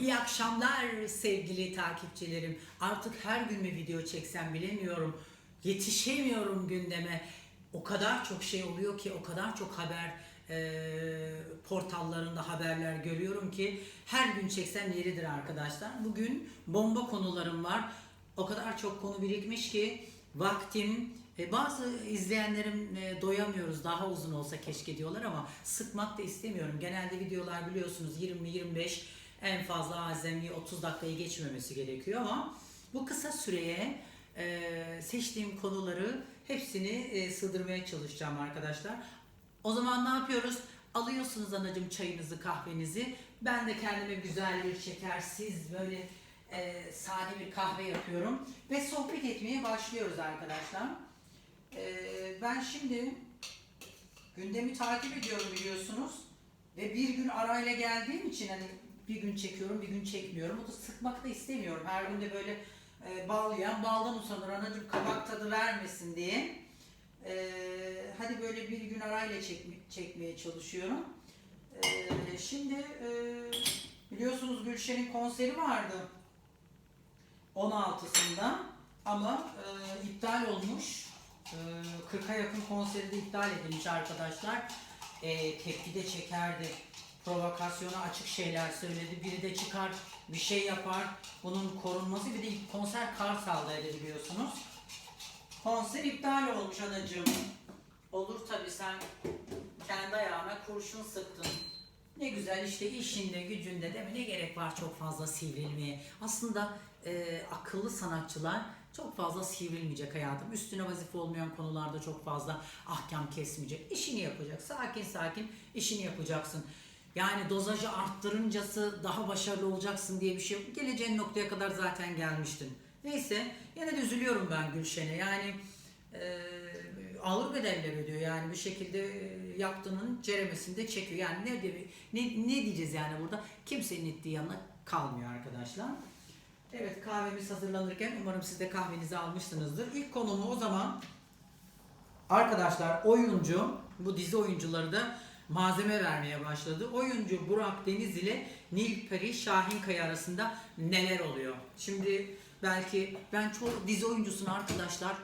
İyi akşamlar sevgili takipçilerim. Artık her gün mü video çeksem bilemiyorum. Yetişemiyorum gündeme. O kadar çok şey oluyor ki, o kadar çok haber e, portallarında haberler görüyorum ki her gün çeksem yeridir arkadaşlar. Bugün bomba konularım var. O kadar çok konu birikmiş ki vaktim e, bazı izleyenlerim e, doyamıyoruz daha uzun olsa keşke diyorlar ama sıkmak da istemiyorum. Genelde videolar biliyorsunuz 20-25 en fazla azami 30 dakikayı geçmemesi gerekiyor ama bu kısa süreye e, seçtiğim konuları hepsini e, sığdırmaya çalışacağım arkadaşlar. O zaman ne yapıyoruz? Alıyorsunuz anacım çayınızı kahvenizi. Ben de kendime güzel bir şekersiz böyle e, sade bir kahve yapıyorum. Ve sohbet etmeye başlıyoruz arkadaşlar. E, ben şimdi gündemi takip ediyorum biliyorsunuz. Ve bir gün arayla geldiğim için hani bir gün çekiyorum bir gün çekmiyorum. O da sıkmak da istemiyorum. Her gün de böyle e, bal yiyen baldan usanır anacığım kabak tadı vermesin diye. E, hadi böyle bir gün arayla çekme, çekmeye çalışıyorum. E, şimdi e, biliyorsunuz Gülşen'in konseri vardı. 16'sında ama e, iptal olmuş. E, 40'a yakın konseri de iptal edilmiş arkadaşlar. E, tepki de çekerdi. Provokasyona açık şeyler söyledi. Biri de çıkar bir şey yapar. Bunun korunması bir de konser Kartal'daydı biliyorsunuz. Konser iptal olmuş anacığım. Olur tabii sen kendi ayağına kurşun sıktın. Ne güzel işte işinde gücünde mi? Ne gerek var çok fazla sivrilmeye. Aslında e, akıllı sanatçılar çok fazla sivrilmeyecek hayatım. Üstüne vazife olmayan konularda çok fazla ahkam kesmeyecek. İşini yapacak. Sakin sakin işini yapacaksın. Yani dozajı arttırıncası daha başarılı olacaksın diye bir şey yok. Geleceğin noktaya kadar zaten gelmiştin. Neyse yine de üzülüyorum ben Gülşen'e. Yani e, ağır bedeller ödüyor yani bir şekilde e, yaptığının ceremesini de çekiyor. Yani ne, diye- ne, ne diyeceğiz yani burada? Kimsenin ittiği yanına kalmıyor arkadaşlar. Evet kahvemiz hazırlanırken umarım siz de kahvenizi almışsınızdır. İlk konumu o zaman arkadaşlar oyuncu bu dizi oyuncuları da malzeme vermeye başladı. Oyuncu Burak Deniz ile Nilperi Şahinkaya arasında neler oluyor? Şimdi belki ben çoğu dizi oyuncusunu arkadaşlar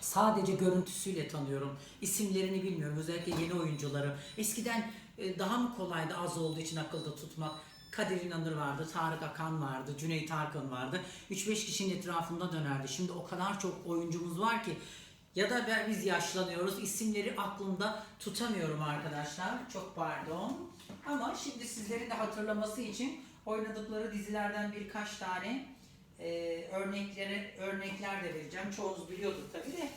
sadece görüntüsüyle tanıyorum. İsimlerini bilmiyorum. Özellikle yeni oyuncuları. Eskiden e, daha mı kolaydı az olduğu için akılda tutmak? Kadir İnanır vardı, Tarık Akan vardı, Cüneyt Arkın vardı. 3-5 kişinin etrafında dönerdi. Şimdi o kadar çok oyuncumuz var ki ya da ben, biz yaşlanıyoruz. İsimleri aklımda tutamıyorum arkadaşlar. Çok pardon. Ama şimdi sizlerin de hatırlaması için oynadıkları dizilerden birkaç tane e, örnekleri örnekler de vereceğim. Çoğunuz biliyordur tabii de.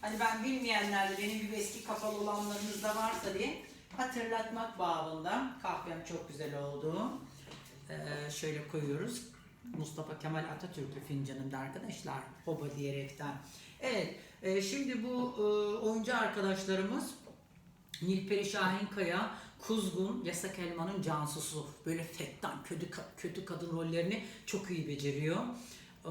Hani ben bilmeyenler de benim gibi eski kafalı olanlarınız da varsa diye hatırlatmak babında. Kahvem çok güzel oldu. Ee, şöyle koyuyoruz. Mustafa Kemal Atatürk'ü fincanında arkadaşlar. Hoba diyerekten. Evet. E, şimdi bu e, oyuncu arkadaşlarımız Nilperi Şahinkaya, Kuzgun, Yasak Elma'nın Cansusu. Böyle fettan, kötü, kötü kadın rollerini çok iyi beceriyor. Ee,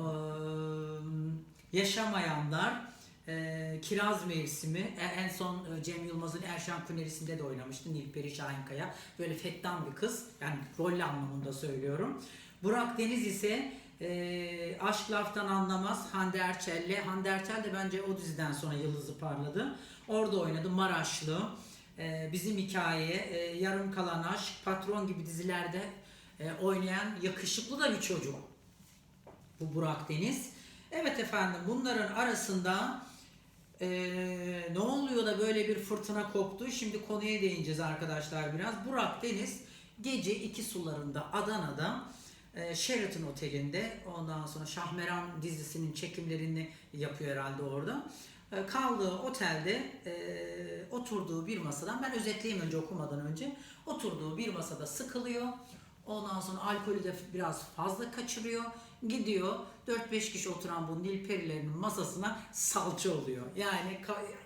yaşamayanlar, e, Kiraz Mevsimi, e- en son e, Cem Yılmaz'ın Erşan Künerisi'nde de oynamıştı Nilperi Şahinkaya. Böyle fettan bir kız, yani rol anlamında söylüyorum. Burak Deniz ise e, Aşk Laftan Anlamaz Hande Erçel'le. Hande Erçel de bence o diziden sonra yıldızı parladı. Orada oynadı Maraşlı. E, bizim hikaye, e, Yarım Kalan Aşk, Patron gibi dizilerde e, oynayan yakışıklı da bir çocuk. Bu Burak Deniz. Evet efendim bunların arasında eee, ne oluyor da böyle bir fırtına koptu? Şimdi konuya değineceğiz arkadaşlar biraz. Burak Deniz gece iki sularında Adana'da eee, Sheraton Oteli'nde ondan sonra Şahmeran dizisinin çekimlerini yapıyor herhalde orada. Eee, kaldığı otelde eee, oturduğu bir masadan ben özetleyeyim önce okumadan önce oturduğu bir masada sıkılıyor. Ondan sonra alkolü de biraz fazla kaçırıyor. Gidiyor 4-5 kişi oturan bu Nilperilerin masasına salça oluyor. Yani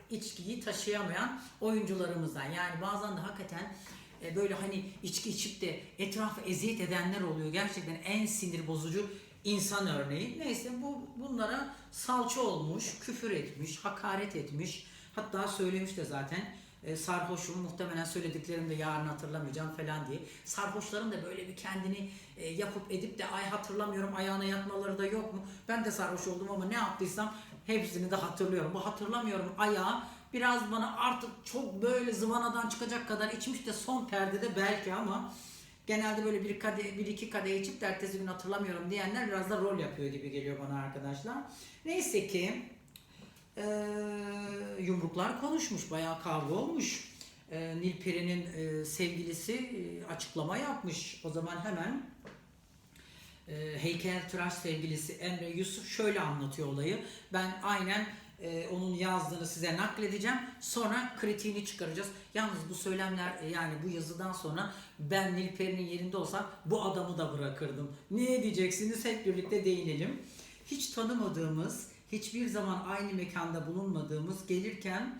içkiyi taşıyamayan oyuncularımızdan. Yani bazen de hakikaten e, böyle hani içki içip de etrafı eziyet edenler oluyor. Gerçekten en sinir bozucu insan örneği. Neyse bu bunlara salça olmuş, küfür etmiş, hakaret etmiş. Hatta söylemiş de zaten e, sarhoşum muhtemelen söylediklerimi de yarın hatırlamayacağım falan diye. Sarhoşların da böyle bir kendini e, yapıp edip de ay hatırlamıyorum ayağına yatmaları da yok mu? Ben de sarhoş oldum ama ne yaptıysam hepsini de hatırlıyorum. Bu hatırlamıyorum ayağı biraz bana artık çok böyle zıvanadan çıkacak kadar içmiş de son perdede belki ama genelde böyle bir, kade, bir iki kadeh içip de ertesi gün hatırlamıyorum diyenler biraz da rol yapıyor gibi geliyor bana arkadaşlar. Neyse ki eee, yumruklar konuşmuş, bayağı kavga olmuş. Eee Nilperi'nin eee, sevgilisi eee, açıklama yapmış. O zaman hemen e, heykeltıraş sevgilisi Emre Yusuf şöyle anlatıyor olayı. Ben aynen e, onun yazdığını size nakledeceğim. Sonra kritiğini çıkaracağız. Yalnız bu söylemler e, yani bu yazıdan sonra ben Nilperi'nin yerinde olsam bu adamı da bırakırdım. Ne diyeceksiniz hep birlikte değinelim. Hiç tanımadığımız, hiçbir zaman aynı mekanda bulunmadığımız gelirken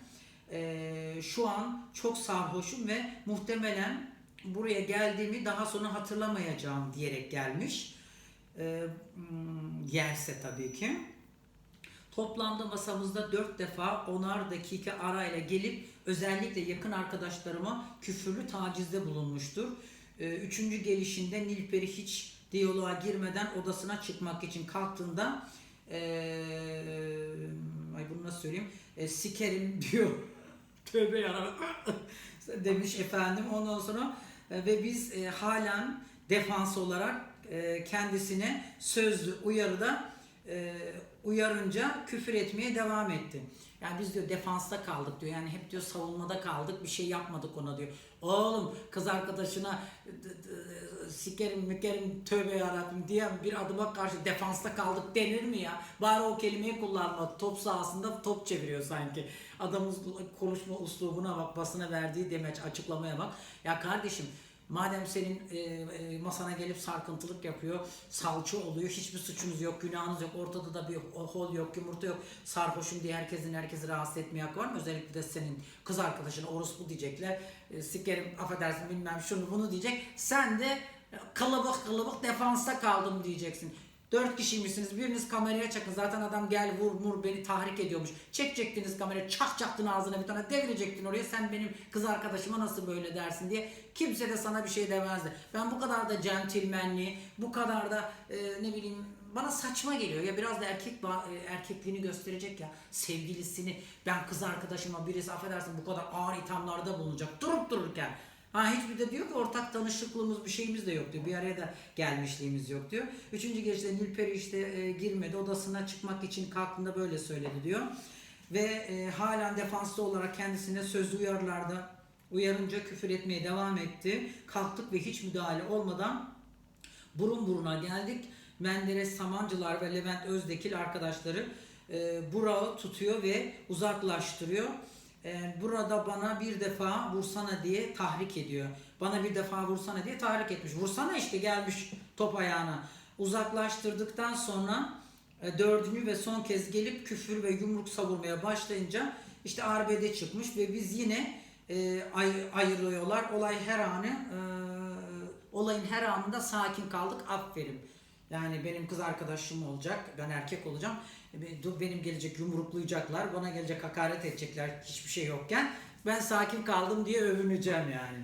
e, şu an çok sarhoşum ve muhtemelen buraya geldiğimi daha sonra hatırlamayacağım diyerek gelmiş. E, hmm, yerse tabii ki. Toplamda masamızda dört defa onar dakika arayla gelip özellikle yakın arkadaşlarıma küfürlü tacizde bulunmuştur. Ee, Üçüncü gelişinde Nilperi hiç diyaloğa girmeden odasına çıkmak için kalktığında eee ay bunu nasıl söyleyeyim E, sikerim diyor. Tövbe yarabbim demiş efendim. Ondan sonra e, ve biz e, halen defans olarak e, kendisine sözlü uyarıda e, uyarınca küfür etmeye devam etti. Yani biz diyor defansta kaldık diyor. Yani hep diyor savunmada kaldık. Bir şey yapmadık ona diyor. Oğlum kız arkadaşına sikerim mükerim tövbe yarabbim diye bir adıma karşı defansta kaldık denir mi ya? Bari o kelimeyi kullanma. Top sahasında top çeviriyor sanki. Adamın konuşma uslubuna bak, basına verdiği demeç, açıklamaya bak. Ya kardeşim Madem senin e, e, masana gelip sarkıntılık yapıyor, salça oluyor, hiçbir suçunuz yok, günahınız yok, ortada da bir hol yok, yumurta yok, sarhoşum diye herkesin herkesi rahatsız etmeye hakkı var mı? Özellikle de senin kız arkadaşına orospu diyecekler, e, sikerim affedersin bilmem şunu bunu diyecek. Sen de kılıbık kılıbık defansta kaldım diyeceksin. Dört kişiymişsiniz. Biriniz kameraya çakın. Zaten adam gel vur mur beni tahrik ediyormuş. Çekecektiniz kamerayı. Çakacaktın ağzına bir tane. Devirecektin oraya. Sen benim kız arkadaşıma nasıl böyle dersin diye. Kimse de sana bir şey demezdi. Ben bu kadar da centilmenli, bu kadar da e, ne bileyim bana saçma geliyor ya biraz da erkek e, erkekliğini gösterecek ya sevgilisini ben kız arkadaşıma birisi affedersin bu kadar ağır ithamlarda bulunacak durup dururken Ha hiçbir de diyor ki ortak tanışıklığımız bir şeyimiz de yok diyor. Bir araya da gelmişliğimiz yok diyor. Üçüncü gecede Nilperi işte e, girmedi. Odasına çıkmak için kalktığında böyle söyledi diyor. Ve e, halen defanslı olarak kendisine sözlü uyarılarda uyarınca küfür etmeye devam etti. Kalktık ve hiç müdahale olmadan burun buruna geldik. Menderes Samancılar ve Levent Özdekil arkadaşları e, Burak'ı tutuyor ve uzaklaştırıyor. E, burada bana bir defa vursana diye tahrik ediyor. Bana bir defa vursana diye tahrik etmiş. Vursana işte gelmiş top ayağına. Uzaklaştırdıktan sonra e, dördüncü ve son kez gelip küfür ve yumruk savurmaya başlayınca işte arbede çıkmış ve biz yine e, ay- ayırıyorlar. Olay her anı e, olayın her anında sakin kaldık. Aferin. Yani benim kız arkadaşım olacak, ben erkek olacağım. E, Benim gelecek yumruklayacaklar, bana gelecek hakaret edecekler hiçbir şey yokken. Ben sakin kaldım diye övüneceğim yani.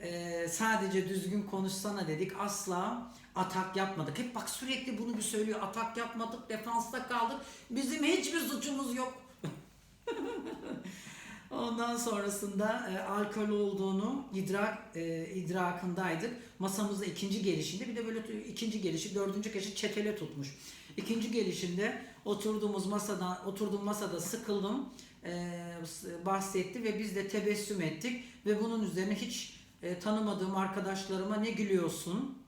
Ee, sadece düzgün konuşsana dedik. Asla atak yapmadık. Hep bak sürekli bunu bir söylüyor. Atak yapmadık, defansta kaldık. Bizim hiçbir suçumuz yok. Ondan sonrasında e, alkol olduğunu idrak e, idrakındaydık. Masamızda ikinci gelişinde bir de böyle ikinci gelişi, dördüncü gelişi çetele tutmuş. İkinci gelişinde oturduğumuz masada oturduğum masada sıkıldım. e, bahsetti ve biz de tebessüm ettik ve bunun üzerine hiç e, tanımadığım arkadaşlarıma ne gülüyorsun?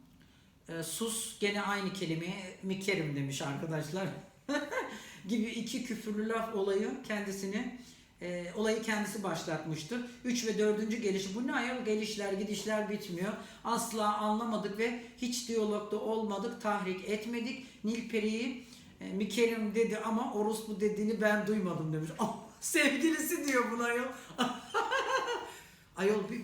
E, sus gene aynı kelimeye mikerim demiş arkadaşlar. gibi iki küfürlü laf olayı kendisini e, olayı kendisi başlatmıştır. 3 ve 4. gelişi bu ne ayol gelişler gidişler bitmiyor. Asla anlamadık ve hiç diyalogda olmadık, tahrik etmedik. Nilperi'yi e, Mikerim dedi ama orospu dediğini ben duymadım demiş. Ah, sevgilisi diyor buna ayol. ayol bir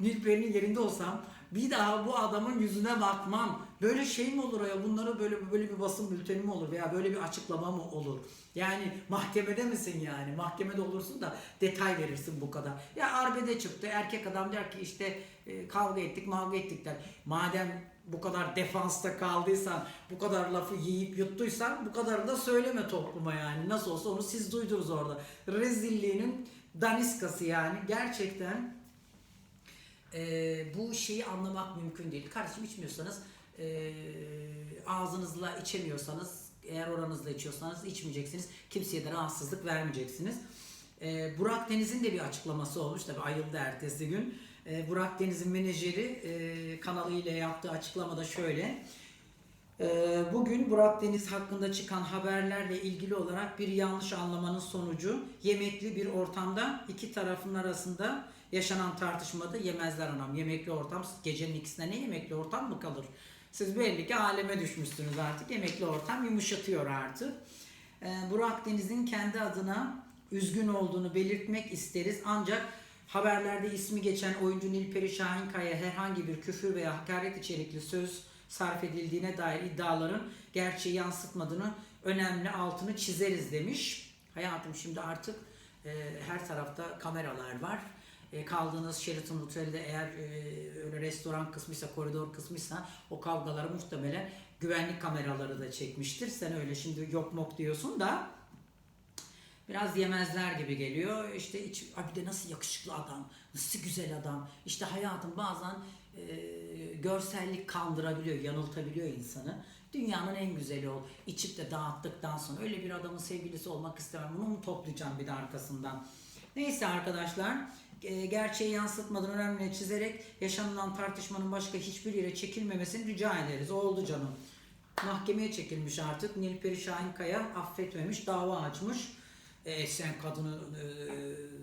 Nilperi'nin yerinde olsam bir daha bu adamın yüzüne bakmam. Böyle şey mi olur ya? Bunları böyle böyle bir basın bülteni mi olur veya böyle bir açıklama mı olur? Yani mahkemede misin yani? Mahkemede olursun da detay verirsin bu kadar. Ya arbede çıktı. Erkek adam der ki işte e, kavga ettik, mavga ettik der. Madem bu kadar defansta kaldıysan, bu kadar lafı yiyip yuttuysan bu kadarını da söyleme topluma yani. Nasıl olsa onu siz duydunuz orada. Rezilliğinin daniskası yani. Gerçekten e, bu şeyi anlamak mümkün değil. Kardeşim içmiyorsanız e, ağzınızla içemiyorsanız eğer oranızla içiyorsanız içmeyeceksiniz. Kimseye de rahatsızlık vermeyeceksiniz. E, Burak Deniz'in de bir açıklaması olmuş. Tabi ayıldı ertesi gün. E, Burak Deniz'in menajeri e, kanalıyla yaptığı açıklamada şöyle. Ee, Bugün Burak Deniz hakkında çıkan haberlerle ilgili olarak bir yanlış anlamanın sonucu yemekli bir ortamda iki tarafın arasında yaşanan tartışmada yemezler anam. Yemekli ortam gecenin ikisinde ne yemekli ortam mı kalır? Siz belli ki aleme düşmüşsünüz artık. Yemekli ortam yumuşatıyor artık. Ee, Burak Deniz'in kendi adına üzgün olduğunu belirtmek isteriz. Ancak haberlerde ismi geçen oyuncu Nilperi Şahinkaya herhangi bir küfür veya hakaret içerikli söz sarf edildiğine dair iddiaların gerçeği yansıtmadığını önemli altını çizeriz demiş. Hayatım şimdi artık e, her tarafta kameralar var. E, kaldığınız Sheraton Otel'de eğer e, öyle restoran kısmıysa, koridor kısmıysa o kavgaları muhtemelen güvenlik kameraları da çekmiştir. Sen öyle şimdi yok mok diyorsun da biraz yemezler gibi geliyor. İşte iç, "Ay bir de nasıl yakışıklı adam, nasıl güzel adam. İşte hayatım bazen e, görsellik kandırabiliyor, yanıltabiliyor insanı. Dünyanın en güzeli ol. İçip de dağıttıktan sonra öyle bir adamın sevgilisi olmak istemem. Bunu mu toplayacağım bir de arkasından? Neyse arkadaşlar gerçeği yansıtmadan önemli çizerek yaşanılan tartışmanın başka hiçbir yere çekilmemesini rica ederiz. Oldu canım. Mahkemeye çekilmiş artık. Nilperi Şahinkaya affetmemiş, dava açmış. E, sen kadını e,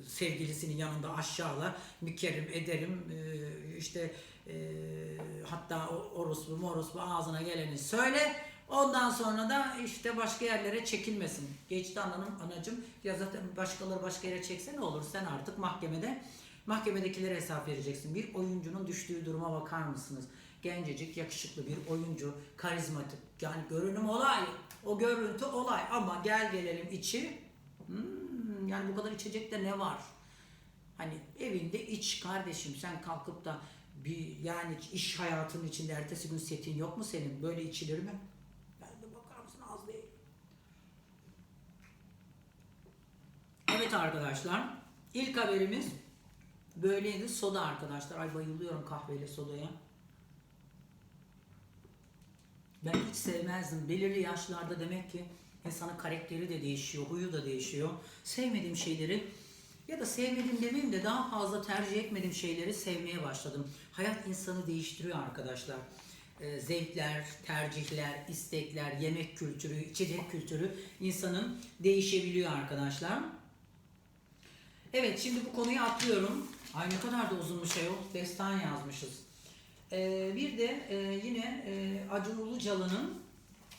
sevgilisinin yanında aşağıla, mükerrim ederim, e, işte e, hatta orospu morospu ağzına geleni söyle. Ondan sonra da işte başka yerlere çekilmesin. Geçti ananım anacım. Ya zaten başkaları başka yere çekse ne olur? Sen artık mahkemede mahkemedekilere hesap vereceksin. Bir oyuncunun düştüğü duruma bakar mısınız? Gencecik, yakışıklı bir oyuncu, karizmatik. Yani görünüm olay. O görüntü olay ama gel gelelim içi. Hmm, yani bu kadar içecekte ne var? Hani evinde iç kardeşim sen kalkıp da bir yani iş hayatının içinde ertesi gün setin yok mu senin? Böyle içilir mi? Ben de bakar mısın az değil. Evet arkadaşlar ilk haberimiz böyleydi soda arkadaşlar. Ay bayılıyorum kahveyle sodaya. Ben hiç sevmezdim. Belirli yaşlarda demek ki insanın karakteri de değişiyor, huyu da değişiyor. Sevmediğim şeyleri ya da sevmediğim demeyeyim de daha fazla tercih etmediğim şeyleri sevmeye başladım. Hayat insanı değiştiriyor arkadaşlar. Ee, zevkler, tercihler, istekler, yemek kültürü, içecek kültürü insanın değişebiliyor arkadaşlar. Evet şimdi bu konuyu atlıyorum. Ay ne kadar da uzunmuş ayol. Destan yazmışız. Ee, bir de e, yine e, Acun Ilıcalı'nın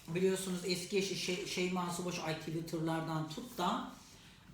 biliyorsunuz eski eşi şey, Şeyma Subaşı ay Twitter'lardan tut da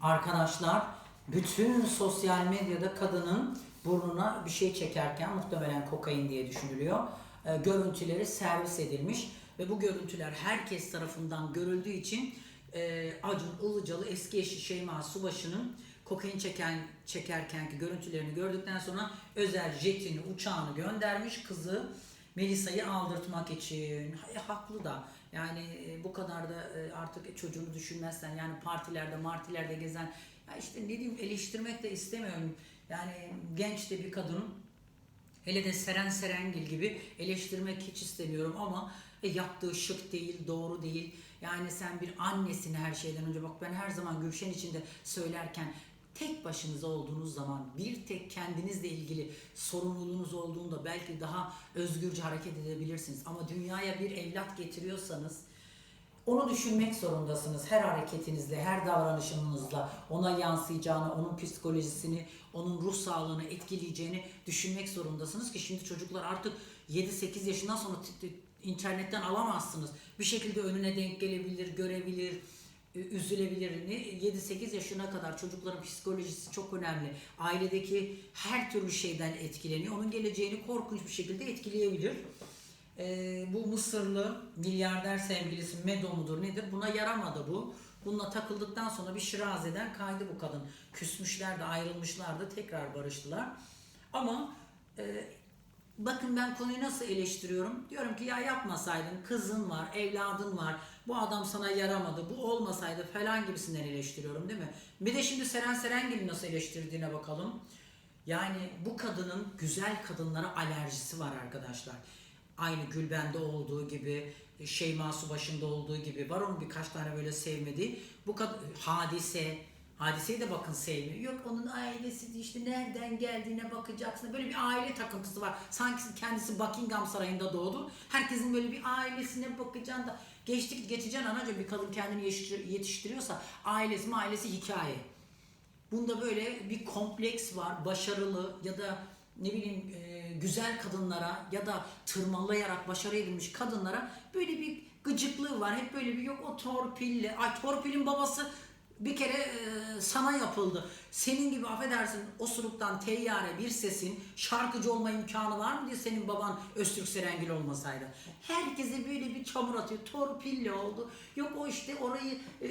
arkadaşlar bütün sosyal medyada kadının burnuna bir şey çekerken muhtemelen kokain diye düşünülüyor. e, görüntüleri servis edilmiş ve bu görüntüler herkes tarafından görüldüğü için e, Acun Ilıcalı eski eşi Şeyma Subaşı'nın kokain çeken çekerkenki görüntülerini gördükten sonra özel jetini, uçağını göndermiş kızı Melisa'yı aldırtmak için. E, haklı da. Yani e, bu kadar da e, artık çocuğunu düşünmezsen yani partilerde, martilerde gezen ya işte ne diyeyim eleştirmek de istemiyorum. Yani genç de bir kadın Hele de Seren Serengil gibi eleştirmek hiç istemiyorum ama e, yaptığı şık değil, doğru değil. Yani sen bir annesin her şeyden önce. Bak ben her zaman Gülşen içinde söylerken tek başınıza olduğunuz zaman bir tek kendinizle ilgili sorumluluğunuz olduğunda belki daha özgürce hareket edebilirsiniz. Ama dünyaya bir evlat getiriyorsanız onu düşünmek zorundasınız her hareketinizle, her davranışınızla ona yansıyacağını, onun psikolojisini, onun ruh sağlığını etkileyeceğini düşünmek zorundasınız ki şimdi çocuklar artık 7-8 yaşından sonra internetten alamazsınız. Bir şekilde önüne denk gelebilir, görebilir. Üzülebilir. Ne- 7-8 yaşına kadar çocukların psikolojisi çok önemli. Ailedeki her türlü şeyden etkileniyor. Onun geleceğini korkunç bir şekilde etkileyebilir. Ee, bu Mısırlı milyarder sevgilisi Medo mudur nedir? Buna yaramadı bu. Bununla takıldıktan sonra bir şirazeden kaydı bu kadın. Küsmüşlerdi, ayrılmışlardı, tekrar barıştılar. Ama e, bakın ben konuyu nasıl eleştiriyorum? Diyorum ki ya yapmasaydın, kızın var, evladın var, bu adam sana yaramadı, bu olmasaydı falan gibisinden eleştiriyorum değil mi? Bir de şimdi Seren Serengil'i nasıl eleştirdiğine bakalım. Yani bu kadının güzel kadınlara alerjisi var arkadaşlar. Aynı Gülben'de olduğu gibi, Şeyma Subaşı'nda olduğu gibi var onun birkaç tane böyle sevmediği. Bu kadın hadise, hadiseyi de bakın sevmiyor. Yok onun ailesi işte nereden geldiğine bakacaksın. Böyle bir aile takıntısı var. Sanki kendisi Buckingham Sarayı'nda doğdu. Herkesin böyle bir ailesine bakacaksın da geçtik geçeceksin anacığım bir kadın kendini yetiştir- yetiştiriyorsa ailesi ailesi hikaye. Bunda böyle bir kompleks var. Başarılı ya da ne bileyim e, güzel kadınlara ya da tırmalayarak başarı edilmiş kadınlara böyle bir gıcıklığı var. Hep böyle bir yok o torpilli. Ay torpilin babası bir kere e, sana yapıldı. Senin gibi affedersin osuruktan teyyare bir sesin şarkıcı olma imkanı var mı diye senin baban Öztürk Serengil olmasaydı. Herkese böyle bir çamur atıyor. Torpilli oldu. Yok o işte orayı e,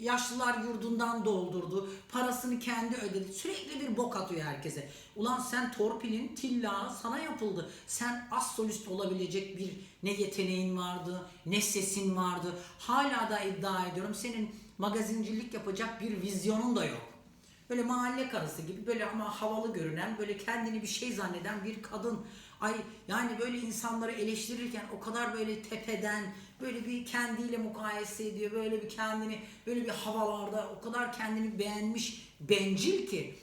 yaşlılar yurdundan doldurdu. Parasını kendi ödedi. Sürekli bir bok atıyor herkese. Ulan sen torpilin tilla sana yapıldı. Sen az solist olabilecek bir ne yeteneğin vardı, ne sesin vardı. Hala da iddia ediyorum senin magazincilik yapacak bir vizyonun da yok. Böyle mahalle karısı gibi böyle ama havalı görünen, böyle kendini bir şey zanneden bir kadın. Ay yani böyle insanları eleştirirken o kadar böyle tepeden böyle bir kendiyle mukayese ediyor. Böyle bir kendini böyle bir havalarda o kadar kendini beğenmiş bencil ki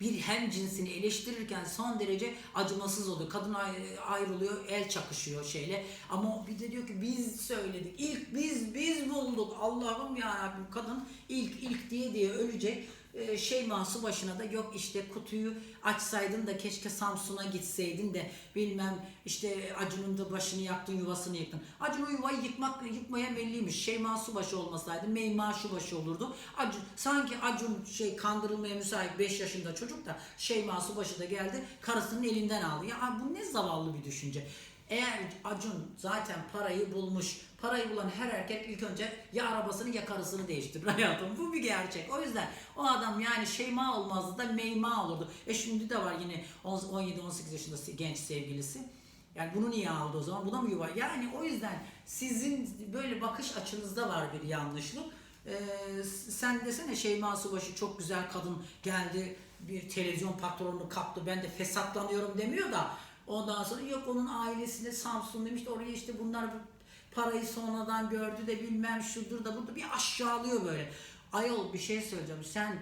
bir hem cinsini eleştirirken son derece acımasız oluyor. Kadın ay- ayrılıyor, el çakışıyor şeyle. Ama bir de diyor ki biz söyledik. İlk biz biz bulduk. Allah'ım ya Rabbim kadın ilk ilk diye diye ölecek. Ee, şey mahsu başına da yok işte kutuyu açsaydın da keşke Samsun'a gitseydin de bilmem işte Acun'un da başını yaktın yuvasını yıktın. Acun o yuvayı yıkmak yıkmaya belliymiş. Şeyma Subaşı olmasaydı Meyma Subaşı olurdu. Acun, sanki Acun şey kandırılmaya müsait 5 yaşında çocuk da Şeyma Subaşı da geldi karısının elinden aldı. Ya bu ne zavallı bir düşünce. Eğer Acun zaten parayı bulmuş, parayı bulan her erkek ilk önce ya arabasını ya karısını değiştirir hayatım. Bu bir gerçek. O yüzden o adam yani Şeyma olmazdı da Meyma olurdu. E şimdi de var yine 17-18 yaşında genç sevgilisi. Yani bunu niye aldı o zaman? Buna mı yuva? Yani o yüzden sizin böyle bakış açınızda var bir yanlışlık. Ee, sen desene Şeyma Subaşı çok güzel kadın geldi bir televizyon patronunu kaptı ben de fesatlanıyorum demiyor da ondan sonra yok onun ailesinde Samsun demiş de oraya işte bunlar parayı sonradan gördü de bilmem şudur da budur bir aşağılıyor böyle. Ayol bir şey söyleyeceğim sen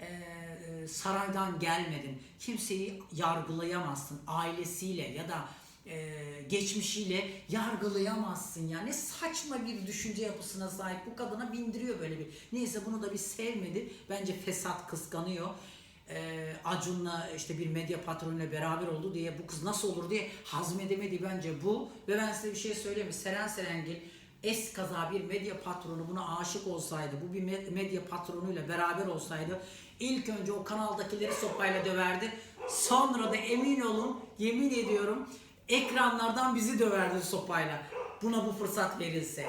e, saraydan gelmedin kimseyi yargılayamazsın ailesiyle ya da e, geçmişiyle yargılayamazsın ya. Ne saçma bir düşünce yapısına sahip bu kadına bindiriyor böyle bir. Neyse bunu da bir sevmedi. Bence fesat kıskanıyor. E, Acun'la işte bir medya patronuyla beraber oldu diye bu kız nasıl olur diye hazmedemedi bence bu. Ve ben size bir şey söyleyeyim mi? Seren Serengil es kaza bir medya patronu buna aşık olsaydı, bu bir med- medya patronuyla beraber olsaydı ilk önce o kanaldakileri sopayla döverdi. Sonra da emin olun, yemin ediyorum ekranlardan bizi döverdi sopayla. Buna bu fırsat verilse.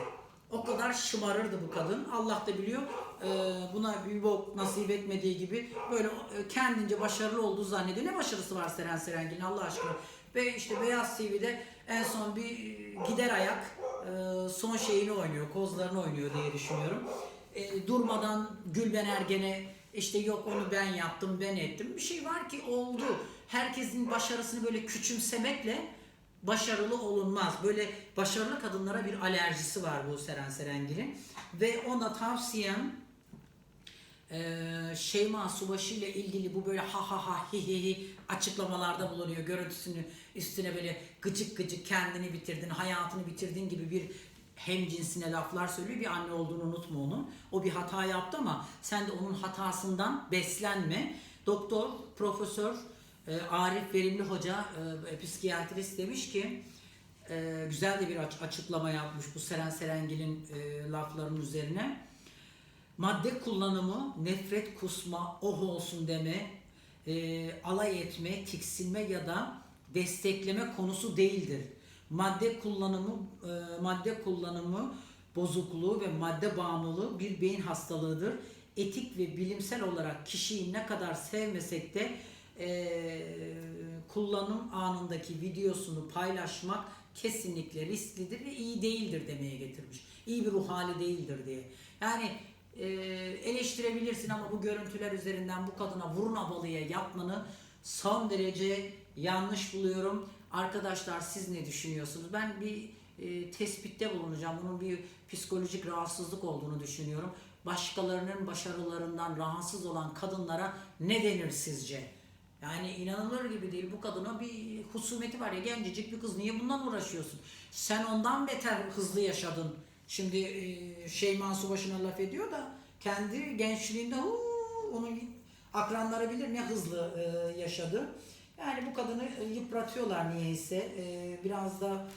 O kadar şımarırdı bu kadın. Allah da biliyor. Ee, buna bir bok nasip etmediği gibi böyle e, kendince başarılı olduğu zannediyor. Ne başarısı var Seren Serengil'in Allah aşkına. Ve işte Beyaz TV'de en son bir e, gider ayak e, son şeyini oynuyor, kozlarını oynuyor diye düşünüyorum. E, durmadan Gülben Ergen'e işte yok onu ben yaptım, ben ettim. Bir şey var ki oldu. Herkesin başarısını böyle küçümsemekle başarılı olunmaz. Böyle başarılı kadınlara bir alerjisi var bu Seren Serengil'in. Ve ona tavsiyem ee, Şeyma Subaşı ile ilgili bu böyle ha ha ha hi hi hi açıklamalarda bulunuyor. Görüntüsünü üstüne böyle gıcık gıcık kendini bitirdin, hayatını bitirdin gibi bir hem cinsine laflar söylüyor. Bir anne olduğunu unutma onun. O bir hata yaptı ama sen de onun hatasından beslenme. Doktor, profesör e, Arif Verimli Hoca, e, psikiyatrist demiş ki e, güzel de bir aç- açıklama yapmış bu Seren Serengil'in e, laflarının üzerine. Madde kullanımı, nefret kusma, oh olsun deme, e, alay etme, tiksinme ya da destekleme konusu değildir. Madde kullanımı, e, madde kullanımı bozukluğu ve madde bağımlılığı bir beyin hastalığıdır. Etik ve bilimsel olarak kişiyi ne kadar sevmesek de e, kullanım anındaki videosunu paylaşmak kesinlikle risklidir ve iyi değildir demeye getirmiş. İyi bir ruh hali değildir diye. Yani e, eleştirebilirsin ama bu görüntüler üzerinden bu kadına vurun abalıya yapmanı son derece yanlış buluyorum. Arkadaşlar siz ne düşünüyorsunuz? Ben bir e, tespitte bulunacağım. Bunun bir psikolojik rahatsızlık olduğunu düşünüyorum. Başkalarının başarılarından rahatsız olan kadınlara ne denir sizce? Yani inanılır gibi değil. Bu kadına bir husumeti var ya gencecik bir kız. Niye bundan uğraşıyorsun? Sen ondan beter hızlı yaşadın. Şimdi e, Şeyma Subaşı'na laf ediyor da kendi gençliğinde huu, onun akranları bilir ne hızlı e, yaşadı. Yani bu kadını e, yıpratıyorlar niyeyse. E, biraz da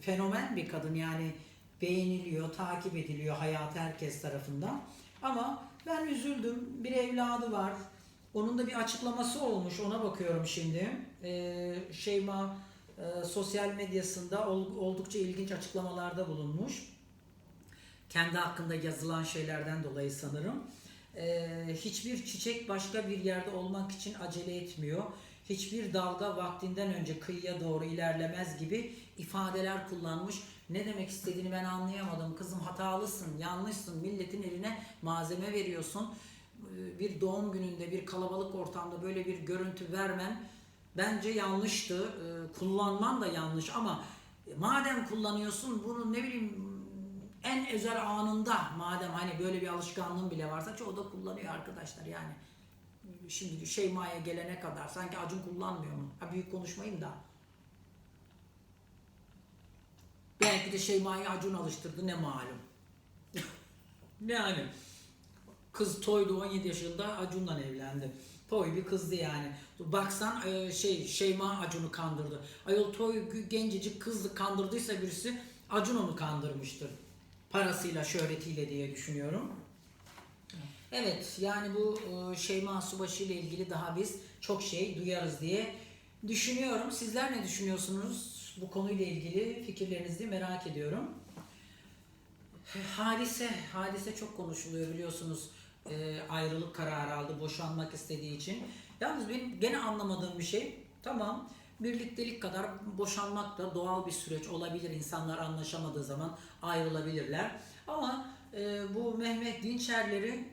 fenomen bir kadın yani beğeniliyor, takip ediliyor hayat herkes tarafından. Ama ben üzüldüm. Bir evladı var. Onun da bir açıklaması olmuş. Ona bakıyorum şimdi. Ee, Şeyma e, sosyal medyasında ol- oldukça ilginç açıklamalarda bulunmuş. Kendi hakkında yazılan şeylerden dolayı sanırım. Ee, hiçbir çiçek başka bir yerde olmak için acele etmiyor. Hiçbir dalga vaktinden önce kıyıya doğru ilerlemez gibi ifadeler kullanmış. Ne demek istediğini ben anlayamadım. Kızım hatalısın, yanlışsın, milletin eline malzeme veriyorsun. Ee, Bir doğum gününde, bir kalabalık ortamda böyle bir görüntü vermen bence yanlıştı. Ee, Kullanman da yanlış ama madem kullanıyorsun bunu ne bileyim en özel anında madem hani böyle bir alışkanlığın bile varsa çoğu da kullanıyor arkadaşlar yani. Şimdi Şeyma'ya gelene kadar sanki Acun kullanmıyor mu? Ha büyük konuşmayayım da. Belki de Şeyma'yı Acun alıştırdı ne malum. yani kız toydu 17 yaşında Acun'la evlendi. Toy bir kızdı yani. Baksan e, şey Şeyma Acun'u kandırdı. Ayol toy gencecik kızdı kandırdıysa birisi Acun onu kandırmıştır. Parasıyla, şöhretiyle diye düşünüyorum. Evet yani bu e, Şeyma Subaşı ile ilgili daha biz çok şey duyarız diye düşünüyorum. Sizler ne düşünüyorsunuz bu konuyla ilgili fikirlerinizi merak ediyorum. Hadise, hadise çok konuşuluyor biliyorsunuz. E, ayrılık kararı aldı boşanmak istediği için. Yalnız benim gene anlamadığım bir şey. Tamam birliktelik kadar boşanmak da doğal bir süreç olabilir. İnsanlar anlaşamadığı zaman ayrılabilirler. Ama e, bu Mehmet Dinçerleri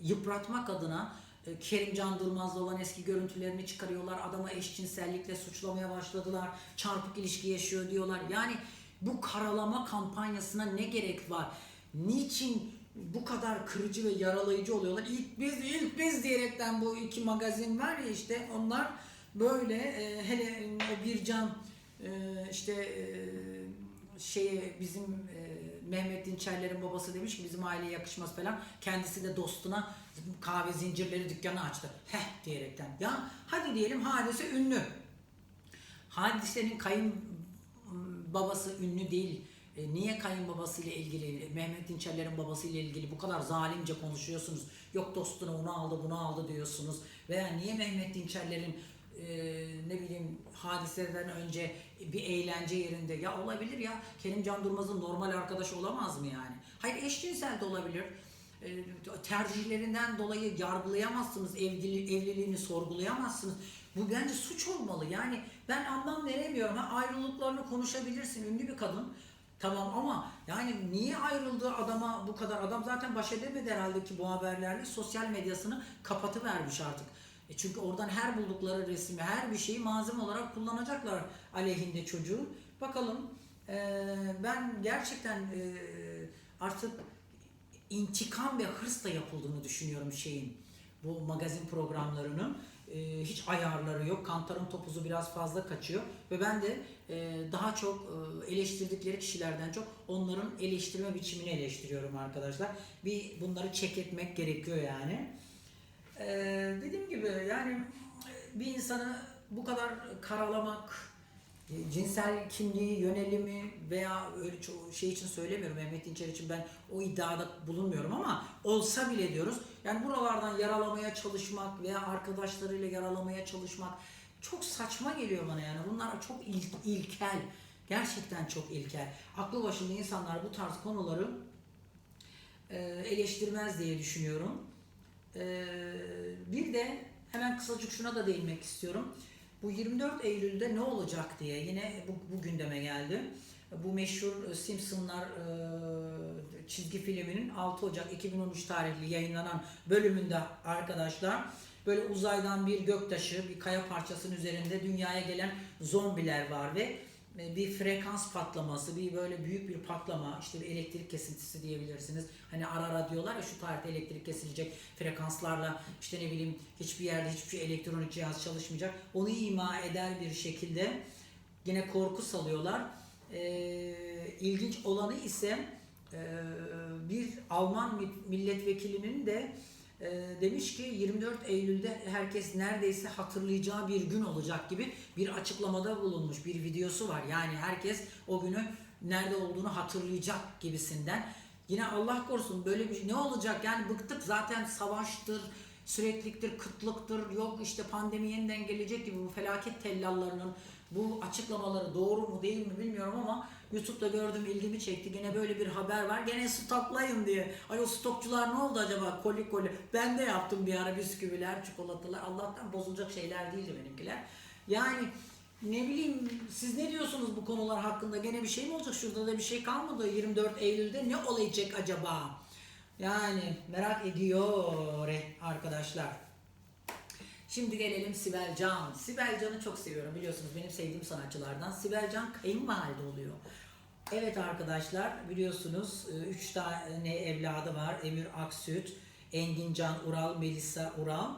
yıpratmak adına e, Kerimcan Durmaz'la olan eski görüntülerini çıkarıyorlar. Adama eşcinsellikle suçlamaya başladılar. Çarpık ilişki yaşıyor diyorlar. Yani bu karalama kampanyasına ne gerek var? Niçin bu kadar kırıcı ve yaralayıcı oluyorlar? İlk biz, ilk biz diyerekten bu iki magazin var ya işte onlar böyle e, hele o Bircan e, işte e, şeye bizim e, Mehmet Dinçerler'in babası demiş ki bizim aileye yakışmaz falan. Kendisi de dostuna kahve zincirleri dükkanı açtı. Heh diyerekten. Ya hadi diyelim hadise ünlü. Hadisenin kayın babası ünlü değil. E, niye kayınbabasıyla ilgili, Mehmet Dinçerler'in babasıyla ilgili bu kadar zalimce konuşuyorsunuz? Yok dostuna onu aldı, bunu aldı diyorsunuz. Veya niye Mehmet Dinçerler'in e, ne bileyim hadiseden önce bir eğlence yerinde ya olabilir ya Kerimcan Durmaz'ın normal arkadaşı olamaz mı yani? Hayır eşcinsel de olabilir. E, tercihlerinden dolayı yargılayamazsınız, evliliği, evliliğini sorgulayamazsınız. Bu bence suç olmalı. Yani ben anlam veremiyorum. Ha, ayrılıklarını konuşabilirsin. Ünlü bir kadın. Tamam ama yani niye ayrıldığı adama bu kadar adam zaten baş edemedi herhalde ki bu haberlerle sosyal medyasını kapatıvermiş artık. E çünkü oradan her buldukları resmi, her bir şeyi malzeme olarak kullanacaklar aleyhinde çocuğun. Bakalım e, ben gerçekten e, artık intikam ve hırsla yapıldığını düşünüyorum şeyin bu magazin programlarının. E, hiç ayarları yok. Kantarın topuzu biraz fazla kaçıyor ve ben de e, daha çok e, eleştirdikleri kişilerden çok onların eleştirme biçimini eleştiriyorum arkadaşlar. Bir bunları çek etmek gerekiyor yani. E, dediğim gibi yani bir insanı bu kadar karalamak cinsel kimliği, yönelimi veya öyle çoğu şey için söylemiyorum Mehmet İnçer için ben o iddiada bulunmuyorum ama olsa bile diyoruz. Yani buralardan yaralamaya çalışmak veya arkadaşlarıyla yaralamaya çalışmak çok saçma geliyor bana yani. Bunlar çok il, ilkel. Gerçekten çok ilkel. Aklı başında insanlar bu tarz konuları e, eleştirmez diye düşünüyorum. E, bir de hemen kısacık şuna da değinmek istiyorum. Bu 24 Eylül'de ne olacak diye yine bu, bu gündeme geldi. Bu meşhur Simpsonlar e, çizgi filminin 6 Ocak 2013 tarihli yayınlanan bölümünde arkadaşlar böyle uzaydan bir göktaşı, bir kaya parçasının üzerinde dünyaya gelen zombiler var ve e, bir frekans patlaması, bir böyle büyük bir patlama, işte bir elektrik kesintisi diyebilirsiniz. Hani ara ara diyorlar ya şu tarihte elektrik kesilecek frekanslarla işte ne bileyim hiçbir yerde hiçbir şey elektronik cihaz çalışmayacak. Onu ima eder bir şekilde yine korku salıyorlar. Ee, ilginç olanı ise e, bir Alman mi- milletvekilinin de e, demiş ki 24 Eylül'de herkes neredeyse hatırlayacağı bir gün olacak gibi bir açıklamada bulunmuş bir videosu var. Yani herkes o günü nerede olduğunu hatırlayacak gibisinden. Yine Allah korusun böyle bir şey ne olacak yani bıktık zaten savaştır, sürekliliktir, kıtlıktır, yok işte pandemi yeniden gelecek gibi bu felaket tellallarının bu açıklamaları doğru mu değil mi bilmiyorum ama YouTube'da gördüm ilgimi çekti. Gene böyle bir haber var. Gene stoklayın diye. Ay o stokçular ne oldu acaba? Koli koli. Ben de yaptım bir ara bisküviler, çikolatalar. Allah'tan bozulacak şeyler değildi benimkiler. Yani ne bileyim siz ne diyorsunuz bu konular hakkında? Gene bir şey mi olacak? Şurada da bir şey kalmadı. 24 Eylül'de ne olacak acaba? Yani merak ediyor arkadaşlar. Şimdi gelelim Sibel Can. Sibel Can'ı çok seviyorum biliyorsunuz benim sevdiğim sanatçılardan. Sibel Can kayınvalide oluyor. Evet arkadaşlar biliyorsunuz 3 tane evladı var. Emir Aksüt, Engin Can Ural, Melisa Ural.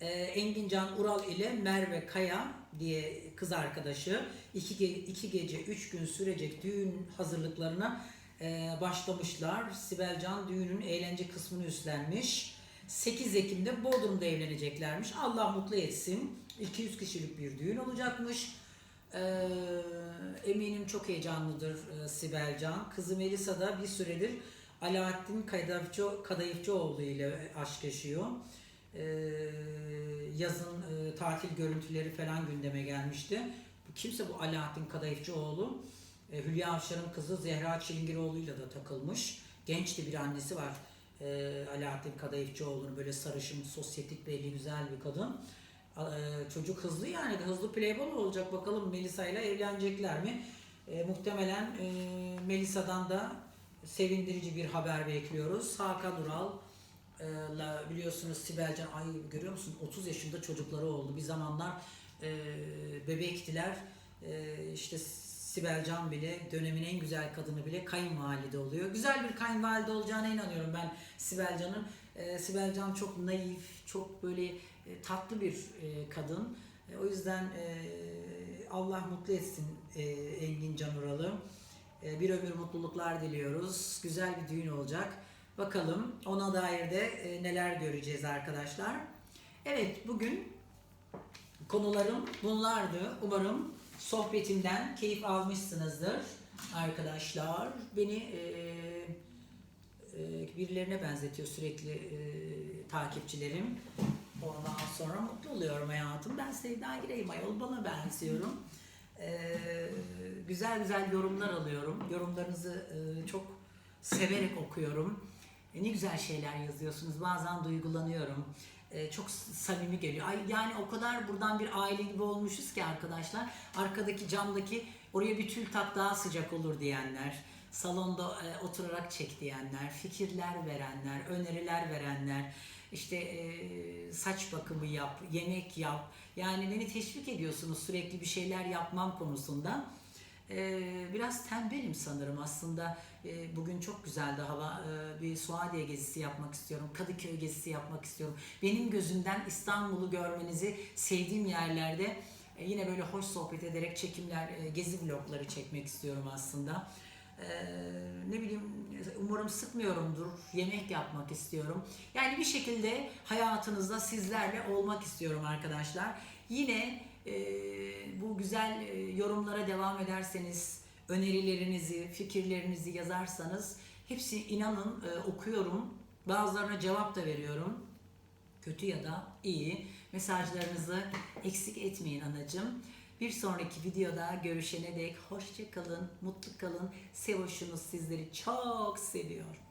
Ee, Engin Can Ural ile Merve Kaya diye kız arkadaşı iki, ge- iki gece üç gün sürecek düğün hazırlıklarına e, başlamışlar. Sibel Can düğünün eğlence kısmını üstlenmiş. 8 Ekim'de Bodrum'da evleneceklermiş. Allah mutlu etsin. 200 kişilik bir düğün olacakmış. Ee, eminim çok heyecanlıdır e, Sibel Can. Kızı Melisa da bir süredir Alaaddin Kadayıfçı, Kadayıfçıoğlu ile aşk yaşıyor. Ee, yazın e, tatil görüntüleri falan gündeme gelmişti. Kimse bu Alaaddin Kadayıfçıoğlu. E, Hülya Avşar'ın kızı Zehra Çilingiroğlu'yla da takılmış. Genç de bir annesi var. E, Alaaddin Kadayıfçıoğlu'nun böyle sarışın, sosyetik belli güzel bir kadın. E, çocuk hızlı yani hızlı playboy olacak bakalım Melisa ile evlenecekler mi? E, muhtemelen e, Melisa'dan da sevindirici bir haber bekliyoruz. Hakan Ural e, la biliyorsunuz Sibel Can ay görüyor musun 30 yaşında çocukları oldu. Bir zamanlar e, bebektiler. E, işte Sibel Can bile dönemin en güzel kadını bile kayınvalide oluyor. Güzel bir kayınvalide olacağına inanıyorum ben Sibel Can'ın. E, Sibel Can çok naif, çok böyle e, tatlı bir e, kadın. E, o yüzden e, Allah mutlu etsin e, Engin Can Ural'ı. E, bir ömür mutluluklar diliyoruz. Güzel bir düğün olacak. Bakalım ona dair de e, neler göreceğiz arkadaşlar. Evet bugün konularım bunlardı. Umarım sohbetimden keyif almışsınızdır arkadaşlar. Beni e, e, birilerine benzetiyor sürekli e, takipçilerim. Ondan sonra mutlu oluyorum hayatım. Ben Sevda Gireyim ayol bana benziyorum. E, güzel güzel yorumlar alıyorum. Yorumlarınızı e, çok severek okuyorum. E, ne güzel şeyler yazıyorsunuz. Bazen duygulanıyorum. E, çok samimi geliyor. Ay, yani o kadar buradan bir aile gibi olmuşuz ki arkadaşlar. Arkadaki camdaki oraya bir tül tak daha sıcak olur diyenler. Salonda e, oturarak çek diyenler, fikirler verenler, öneriler verenler, işte e, saç bakımı yap, yemek yap. Yani beni teşvik ediyorsunuz sürekli bir şeyler yapmam konusunda. Ee, biraz tembelim sanırım aslında. Ee, bugün çok güzeldi hava. Ee, bir Suadiye gezisi yapmak istiyorum. Kadıköy gezisi yapmak istiyorum. Benim gözümden İstanbul'u görmenizi sevdiğim yerlerde e, yine böyle hoş sohbet ederek çekimler, e, gezi vlogları çekmek istiyorum aslında. Ne bileyim umarım sıkmıyorumdur. Yemek yapmak istiyorum. Yani bir şekilde hayatınızda sizlerle olmak istiyorum arkadaşlar. Yine bu güzel e, yorumlara devam ederseniz, önerilerinizi, fikirlerinizi yazarsanız hepsi inanın e, okuyorum. Bazılarına cevap da veriyorum. Kötü ya da iyi. Mesajlarınızı eksik etmeyin anacığım. Bir sonraki videoda görüşene dek hoşça kalın, mutlu kalın. Sevoşunuz sizleri çok seviyor.